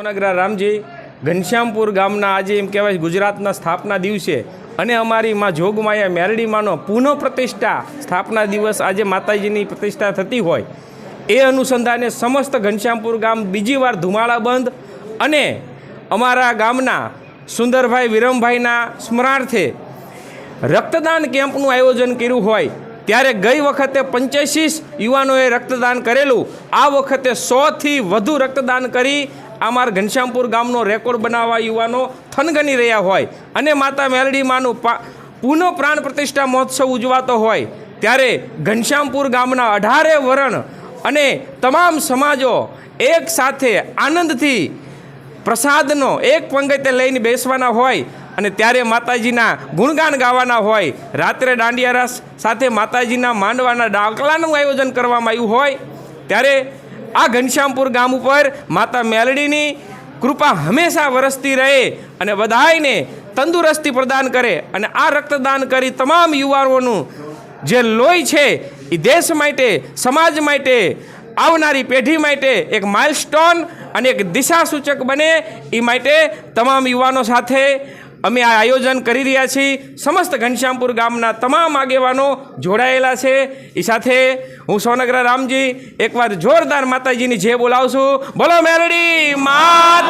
સોનગરા રામજી, ઘનશ્યામપુર ગામના આજે એમ કહેવાય ગુજરાતના સ્થાપના દિવસે. અને અમારી માં જોગમાયા મેરડીમાંનો પુનઃ પ્રતિષ્ઠા સ્થાપના દિવસ આજે માતાજીની પ્રતિષ્ઠા થતી હોય. એ અનુસંધાને સમસ્ત ઘનશ્યામપુર ગામ બીજી વાર ધુમાળા બંધ અને અમારા ગામના સુંદરભાઈ વિરમભાઈના સ્મરણાર્થે રક્તદાન કેમ્પનું આયોજન કર્યું હોય. ત્યારે ગઈ વખતે પંચ્યાસી યુવાનોએ રક્તદાન કરેલું. આ વખતે સોથી વધુ રક્તદાન કરી અમારા ઘનશ્યામપુર ગામનો રેકોર્ડ બનાવવા યુવાનો થનગની રહ્યા હોય અને માતા મેલડીમાંનું પા, પુનઃ પ્રાણ પ્રતિષ્ઠા મહોત્સવ ઉજવાતો હોય, ત્યારે ઘનશ્યામપુર ગામના અઢારે વરણ અને તમામ સમાજો એક સાથે આનંદથી પ્રસાદનો એક પંગતે લઈને બેસવાના હોય અને ત્યારે માતાજીના ગુણગાન ગાવાના હોય. રાત્રે દાંડિયા રસ સાથે માતાજીના માંડવાના ડાકલાનું આયોજન કરવામાં આવ્યું હોય, ત્યારે આ ઘનશ્યામપુર ગામ ઉપર માતા મેલડીની કૃપા હંમેશા વરસતી રહે અને બધાયને તંદુરસ્તી પ્રદાન કરે અને આ રક્તદાન કરી તમામ યુવાનોનું જે લોહી છે એ દેશ માટે, સમાજ માટે, આવનારી પેઢી માટે એક માઇલસ્ટોન અને એક દિશા સૂચક બને એ માટે તમામ યુવાનો સાથે અમે આ આયોજન કરી રહ્યા છીએ. સમસ્ત ઘનશ્યામપુર ગામના તમામ આગેવાનો જોડાયેલા છે. એ સાથે હું સોનગરા રામજી, એકવાર જોરદાર માતાજીની જે બોલાવશું બોલો મેરડી મા